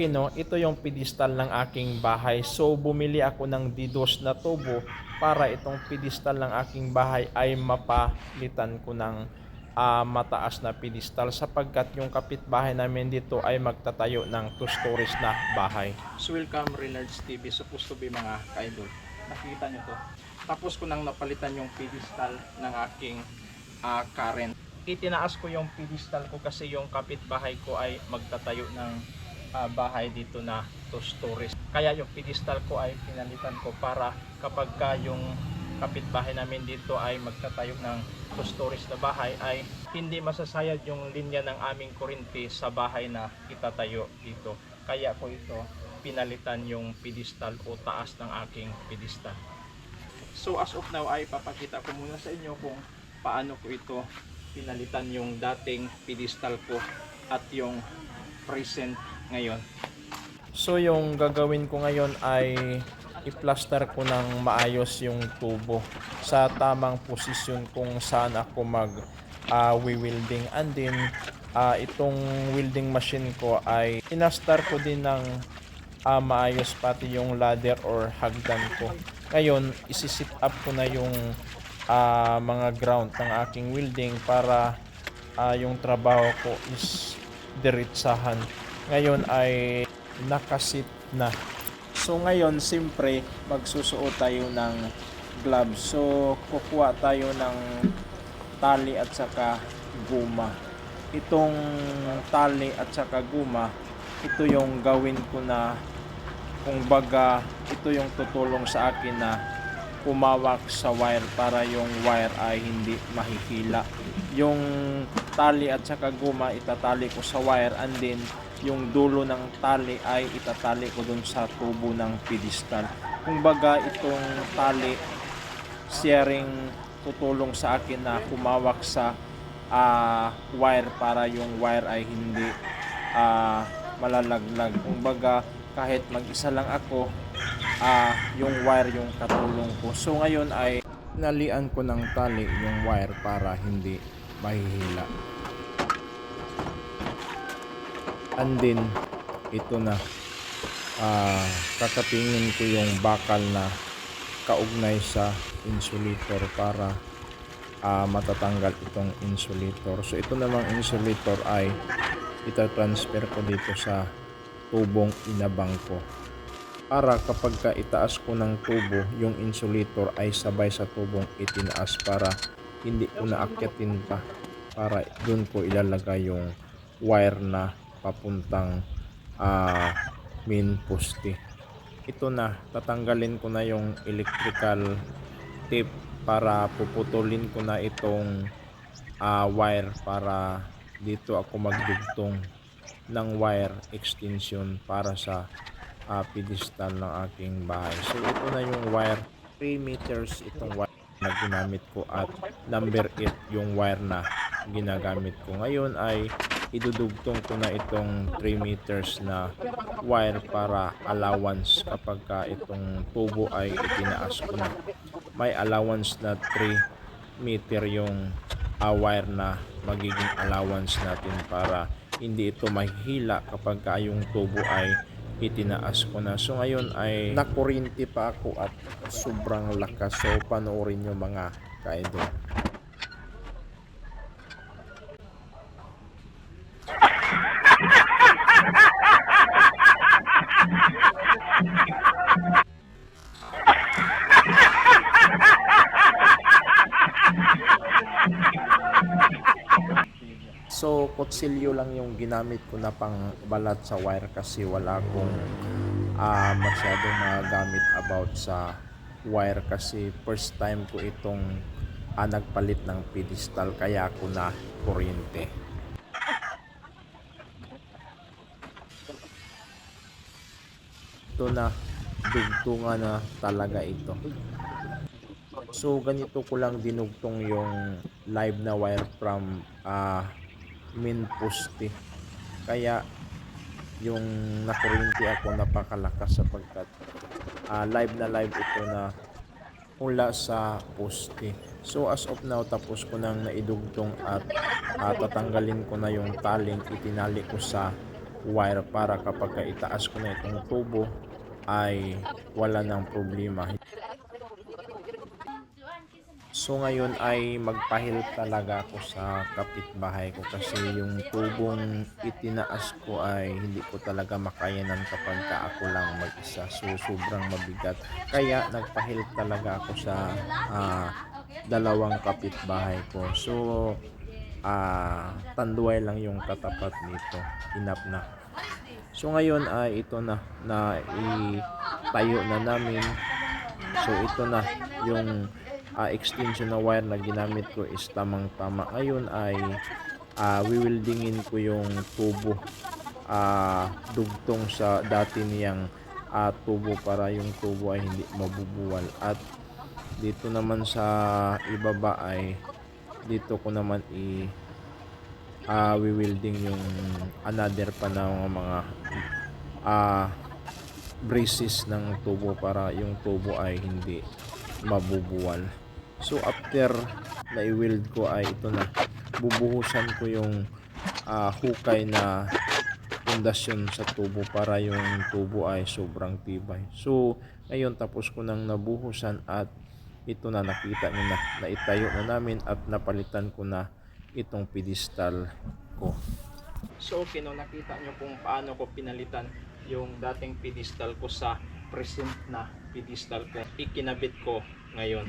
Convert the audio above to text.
akin, no, ito yung pedestal ng aking bahay. So, bumili ako ng didos na tubo para itong pedestal ng aking bahay ay mapalitan ko ng ah, mataas na pedestal sapagkat yung kapitbahay namin dito ay magtatayo ng two stories na bahay. So, welcome Reynolds TV. Supposed to be mga ka-idol. Nakikita nyo to. Tapos ko nang napalitan yung pedestal ng aking ah, current. Itinaas ko yung pedestal ko kasi yung kapitbahay ko ay magtatayo ng ah, bahay dito na two stories. Kaya yung pedestal ko ay pinalitan ko para kapag ka yung kapitbahay namin dito ay magtatayo ng two stories na bahay ay hindi masasayad yung linya ng aming kurinti sa bahay na itatayo dito. Kaya ko ito pinalitan yung pedestal o taas ng aking pedestal. So as of now ay papakita ko muna sa inyo kung paano ko ito pinalitan yung dating pedestal ko at yung present ngayon. So yung gagawin ko ngayon ay i-plaster ko ng maayos yung tubo sa tamang posisyon kung saan ako mag ah, wi-welding and then ah, itong welding machine ko ay inastar ko din ng ah, maayos pati yung ladder or hagdan ko. Ngayon, isi-sit up ko na yung ah, mga ground ng aking welding para ah, yung trabaho ko is diretsahan. Ngayon ay nakasit na. So ngayon, siyempre, magsusuot tayo ng gloves. So, kukuha tayo ng tali at saka guma. Itong tali at saka guma, ito yung gawin ko na kung baga, ito yung tutulong sa akin na kumawak sa wire para yung wire ay hindi mahihila. Yung tali at saka guma itatali ko sa wire and then yung dulo ng tali ay itatali ko dun sa tubo ng pedestal. Kung baga itong tali sharing tutulong sa akin na kumawak sa ah, wire para yung wire ay hindi ah, malalaglag. Kung baga kahit mag-isa lang ako, ah, yung wire yung katulong ko. So ngayon ay nalian ko ng tali yung wire para hindi mahihila. And then, ito na. ah kakapingin ko yung bakal na kaugnay sa insulator para ah, matatanggal itong insulator. So ito namang insulator ay ita-transfer ko dito sa tubong inabang ko. Para kapag ka itaas ko ng tubo, yung insulator ay sabay sa tubong itinaas para hindi ko naakyatin pa para doon ko ilalagay yung wire na papuntang ah, main poste. Ito na, tatanggalin ko na yung electrical tape para puputulin ko na itong ah, wire para dito ako magdugtong ng wire extension para sa ah, pedestal ng aking bahay. So ito na yung wire, 3 meters itong wire na ginamit ko at number 8 yung wire na ginagamit ko. Ngayon ay idudugtong ko na itong 3 meters na wire para allowance kapag ka itong tubo ay itinaas ko na. May allowance na 3 meter yung ah, wire na magiging allowance natin para hindi ito mahihila kapag ka yung tubo ay itinaas ko na. So ngayon ay nakurinti pa ako at sobrang lakas. So panoorin nyo mga kaidol. Kutsilyo lang yung ginamit ko na pang balat sa wire kasi wala akong ah, masyadong magamit about sa wire kasi first time ko itong ah, nagpalit ng pedestal kaya ako na kuryente. Ito na, dugtungan na talaga ito. So ganito ko lang dinugtong yung live na wire from ah main poste. Kaya yung nakurinti ako napakalakas sapagkat ah, live na live ito na mula sa poste. So as of now tapos ko nang naidugtong at ah, tatanggalin ko na yung taling itinali ko sa wire para kapag ka itaas ko na itong tubo ay wala ng problema. So ngayon ay magpahil talaga ako sa kapitbahay ko kasi yung tubong itinaas ko ay hindi ko talaga makayanan kapag ka ako lang mag-isa. So sobrang mabigat. Kaya nagpahil talaga ako sa ah, dalawang kapitbahay ko. So ah tanduay lang yung katapat nito. Inap na. So ngayon ay ito na na itayo na namin. So ito na yung ah, extension na wire na ginamit ko is tamang tama. Ngayon ay ah, wiwildingin ko yung tubo ah, dugtong sa dati niyang ah, tubo para yung tubo ay hindi mabubuwal. At dito naman sa ibaba ay dito ko naman i ah, wiwilding yung another pa na mga ah, braces ng tubo para yung tubo ay hindi mabubuwal. So after na i-weld ko ay ito na bubuhusan ko yung ah, hukay na pundasyon sa tubo para yung tubo ay sobrang tibay. So ngayon tapos ko nang nabuhusan at ito na nakita nyo na naitayo na namin at napalitan ko na itong pedestal ko. So okay no, nakita nyo kung paano ko pinalitan yung dating pedestal ko sa present na pedestal ko. Ikinabit ko ngayon.